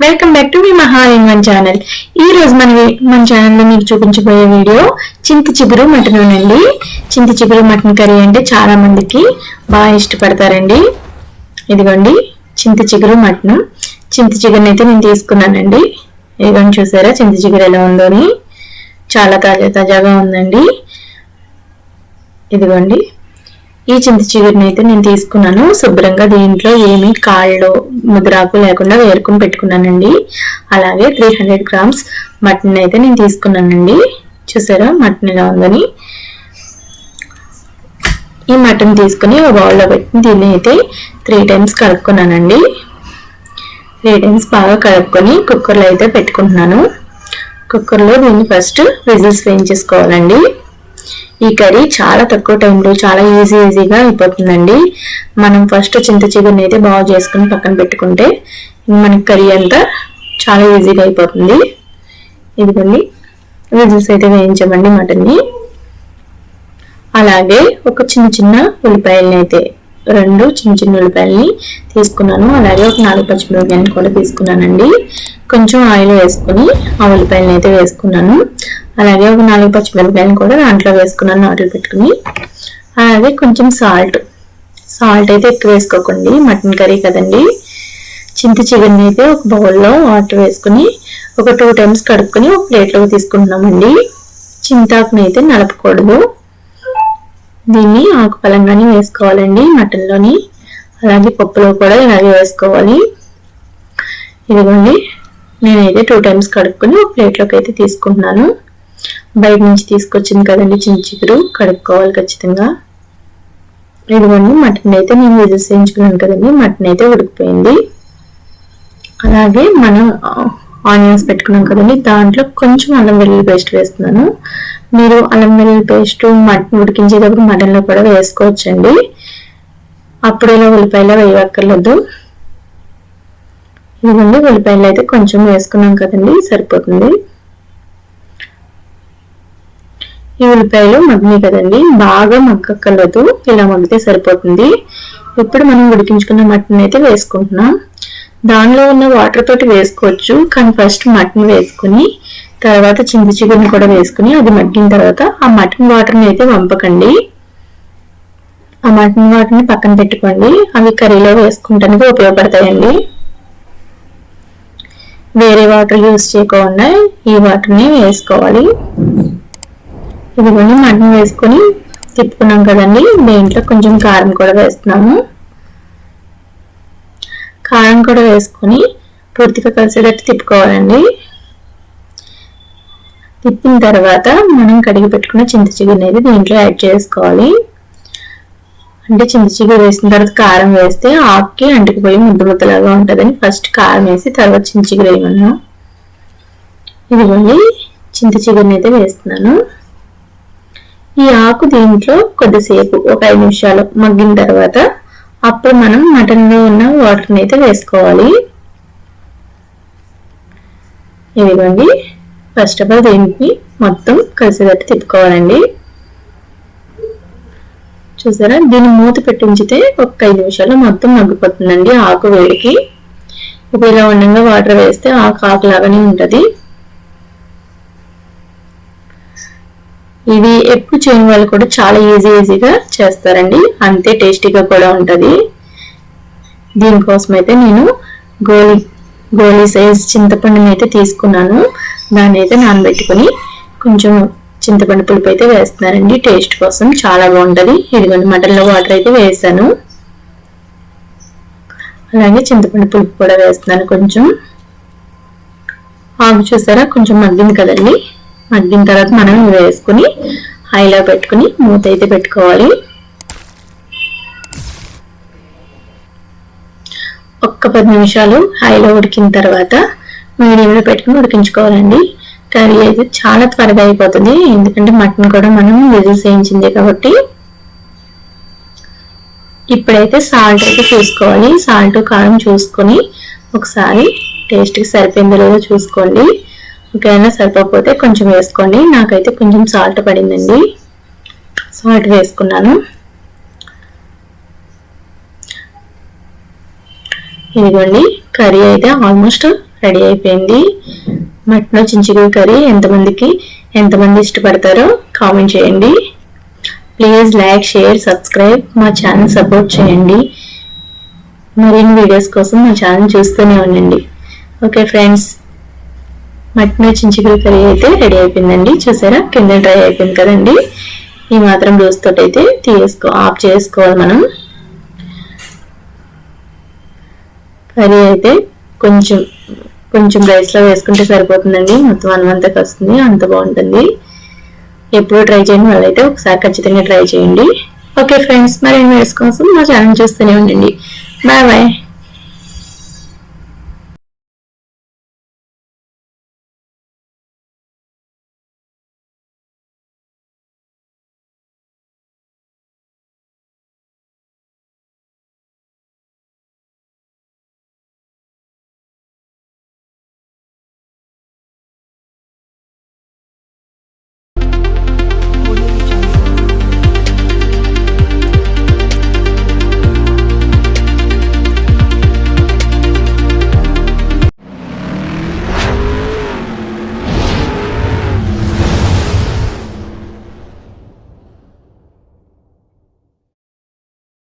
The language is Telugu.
బ్యాక్ టు మీ వన్ ఛానల్ ఈ రోజు మన మన ఛానల్లో మీకు చూపించబోయే వీడియో చింత చిగురు మటన్ అండి. చింత చిగురు మటన్ కర్రీ అంటే చాలా మందికి బాగా ఇష్టపడతారండి. ఇదిగోండి చింత చిగురు మటన్. చింత చిగురుని అయితే నేను తీసుకున్నానండి. ఇదిగోండి చూసారా చింత చిగురు ఎలా ఉందో అని. చాలా తాజా తాజాగా ఉందండి. ఇదిగోండి. ఈ చింత చిగురిని అయితే నేను తీసుకున్నాను. శుభ్రంగా దీంట్లో ఏమి కాళ్ళు ముద్రాకు లేకుండా వేరుకుని పెట్టుకున్నానండి. అలాగే త్రీ హండ్రెడ్ గ్రామ్స్ మటన్ అయితే నేను తీసుకున్నానండి. చూసారా? మటన్ ఎలా ఉందని. ఈ మటన్ తీసుకుని ఒక బౌల్లో పెట్టి దీన్ని అయితే త్రీ టైమ్స్ కలుపుకున్నానండి. త్రీ టైమ్స్ బాగా కలుపుకొని కుక్కర్లో అయితే పెట్టుకుంటున్నాను. కుక్కర్లో దీన్ని ఫస్ట్ విజిల్స్ వేయించేసుకోవాలండి. ఈ కర్రీ చాలా తక్కువ టైంలో చాలా ఈజీ ఈజీగా అయిపోతుందండి. మనం ఫస్ట్ చింత చిగురిని అయితే బాగా చేసుకుని పక్కన పెట్టుకుంటే మనకి కర్రీ అంతా చాలా ఈజీగా అయిపోతుంది. ఇదిగోండి విజిల్స్ అయితే వేయించమండి మటన్ని. అలాగే ఒక చిన్న చిన్న ఉల్లిపాయలని అయితే రెండు చిన్న చిన్న ఉల్లిపాయలని తీసుకున్నాను. అలాగే ఒక నాలుగు పచ్చిమిరపకాయలు కూడా తీసుకున్నానండి. కొంచెం ఆయిల్ వేసుకుని ఆ ఉల్లిపాయలని అయితే వేసుకున్నాను. అలాగే ఒక నాలుగు పచ్చిమిరపకాయలు కూడా దాంట్లో వేసుకున్నాను నాటులు పెట్టుకుని. అలాగే కొంచెం సాల్ట్. సాల్ట్ అయితే ఎక్కువ వేసుకోకండి మటన్ కర్రీ కదండి. చింత చికెన్ అయితే ఒక బౌల్లో వాటర్ వేసుకుని ఒక టూ టైమ్స్ కడుక్కొని ఒక ప్లేట్లోకి తీసుకుంటున్నామండి. చింతాకుని అయితే నలపకూడదు. దీన్ని ఆకు పలంగానే వేసుకోవాలండి మటన్లోని. అలాగే పప్పులో కూడా ఇలాగే వేసుకోవాలి. ఇదిగోండి నేనైతే టూ టైమ్స్ కడుక్కొని ఒక ప్లేట్లోకి అయితే తీసుకుంటున్నాను. బయట నుంచి తీసుకొచ్చింది కదండి చిన్న చిగురు కడుక్కోవాలి ఖచ్చితంగా. ఇదిగోండి మటన్ అయితే నేను విజిల్స్ వేయించుకున్నాను కదండి మటన్ అయితే ఉడికిపోయింది. అలాగే మనం ఆనియన్స్ పెట్టుకున్నాం కదండి. దాంట్లో కొంచెం అల్లం వెల్లుల్లి పేస్ట్ వేస్తున్నాను. మీరు అల్లం వెల్లుల్లి పేస్ట్ మటన్ ఉడికించేటప్పుడు మటన్లో కూడా వేసుకోవచ్చండి. అప్పుడు ఇలా ఉల్లిపాయలు వేయక్కర్లేదు. ఇదిగోండి ఉల్లిపాయలు అయితే కొంచెం వేసుకున్నాం కదండి. సరిపోతుంది. ఈ ఉల్లిపాయలు మగ్గినాయి కదండి. బాగా మగ్గక్కర్లేదు. ఇలా మగ్గితే సరిపోతుంది. ఇప్పుడు మనం ఉడికించుకున్న మటన్ అయితే వేసుకుంటున్నాం. దానిలో ఉన్న వాటర్ తోటి వేసుకోవచ్చు. కానీ ఫస్ట్ మటన్ వేసుకుని తర్వాత చింత చికెన్ కూడా వేసుకుని అది మగ్గిన తర్వాత ఆ మటన్ వాటర్ని అయితే వంపకండి. ఆ మటన్ వాటర్ని పక్కన పెట్టుకోండి. అవి కర్రీలో వేసుకుంటానికి ఉపయోగపడతాయండి. వేరే వాటర్ యూస్ చేయకుండా ఈ వాటర్ని వేసుకోవాలి. ఇదిగోండి మటన్ వేసుకొని తిప్పుకున్నాం కదండి. దీంట్లో కొంచెం కారం కూడా వేస్తున్నాము. కారం కూడా వేసుకొని పూర్తిగా కలిసేటట్టు తిప్పుకోవాలండి. తిప్పిన తర్వాత మనం కడిగి పెట్టుకున్న చింతచిగురు అనేది దీంట్లో యాడ్ చేసుకోవాలి. అంటే చింతచిగురు వేసిన తర్వాత కారం వేస్తే ఆకుకి అంటుకుపోయి ముద్ద ముద్దలాగా ఉంటుందని ఫస్ట్ కారం వేసి తర్వాత చింతచిగురు వేయమన్నాం. ఇదిగోండి చింత చిగురుని అయితే వేస్తున్నాను. ఈ ఆకు దీంట్లో కొద్దిసేపు ఒక ఐదు నిమిషాలు మగ్గిన తర్వాత అప్పుడు మనం మటన్లో ఉన్న వాటర్ని అయితే వేసుకోవాలి. ఇదిగోండి. ఫస్ట్ ఆఫ్ ఆల్ దీనికి మొత్తం కలిసేటట్టు తిప్పుకోవాలండి. చూసారా? దీన్ని మూత పెట్టి ఉంచితే ఒక ఐదు నిమిషాలు మొత్తం మగ్గిపోతుందండి ఆకు వేడికి. ఇప్పుడు ఇలా ఉండగా వాటర్ వేస్తే ఆకు ఆకులాగానే ఉంటుంది. ఇది ఎప్పుడు చేయని వాళ్ళు కూడా చాలా ఈజీ ఈజీగా చేస్తారండి. అంతే టేస్టీగా కూడా ఉంటుంది. దీనికోసం అయితే నేను గోలీ గోలీ సైజ్ చింతపండుని అయితే తీసుకున్నాను. దాన్ని అయితే నానబెట్టుకుని కొంచెం చింతపండు పులుపు అయితే వేస్తున్నారండి. టేస్ట్ కోసం చాలా బాగుంటుంది. ఇదిగోండి మటన్లో వాటర్ అయితే వేసాను. అలాగే చింతపండు పులుపు కూడా వేస్తున్నాను కొంచెం. ఆకు చూసారా? కొంచెం మగ్గింది కదండి. మగ్గిన తర్వాత మనం ఇవి వేసుకుని హైలో పెట్టుకుని మూత అయితే పెట్టుకోవాలి. ఒక్క పది నిమిషాలు హైలో ఉడికిన తర్వాత మీడియంలో పెట్టుకుని ఉడికించుకోవాలండి. కర్రీ అయితే చాలా త్వరగా అయిపోతుంది. ఎందుకంటే మటన్ కూడా మనం విజిల్స్ వేయించింది కాబట్టి. ఇప్పుడైతే సాల్ట్ అయితే చూసుకోవాలి. సాల్ట్ కారం చూసుకొని ఒకసారి టేస్ట్కి సరిపోయిందో లేదో చూసుకోండి. ఒకవేళ సరిపోకపోతే కొంచెం వేసుకోండి. నాకైతే కొంచెం సాల్ట్ పడిందండి. సాల్ట్ వేసుకున్నాను. ఇదిగోండి కర్రీ అయితే ఆల్మోస్ట్ రెడీ అయిపోయింది. మటన్ చించిగురు కర్రీ ఎంతమందికి ఎంతమంది ఇష్టపడతారో కామెంట్ చేయండి. ప్లీజ్ లైక్ షేర్ సబ్స్క్రైబ్ మా ఛానల్ సపోర్ట్ చేయండి. మరిన్ని వీడియోస్ కోసం మా ఛానల్ చూస్తూనే ఉండండి. Okay friends. మటన్ చించిగురు కర్రీ అయితే రెడీ అయిపోయిందండి. చూసారా? కింద డ్రై అయిపోయింది కదండి. ఈ మాత్రం రోజుతోటి అయితే తీసుకో ఆఫ్ చేసుకోవాలి మనం. కర్రీ అయితే కొంచెం కొంచెం రైస్లో వేసుకుంటే సరిపోతుందండి. మొత్తం అన్నంతకు వస్తుంది అంత బాగుంటుంది. ఎప్పుడు ట్రై చేయండి. వాళ్ళైతే ఒకసారి ఖచ్చితంగా ట్రై చేయండి. ఓకే ఫ్రెండ్స్ మరి వీడియోస్ కోసం మా ఛానల్ చూస్తూనే ఉండండి. Bye bye.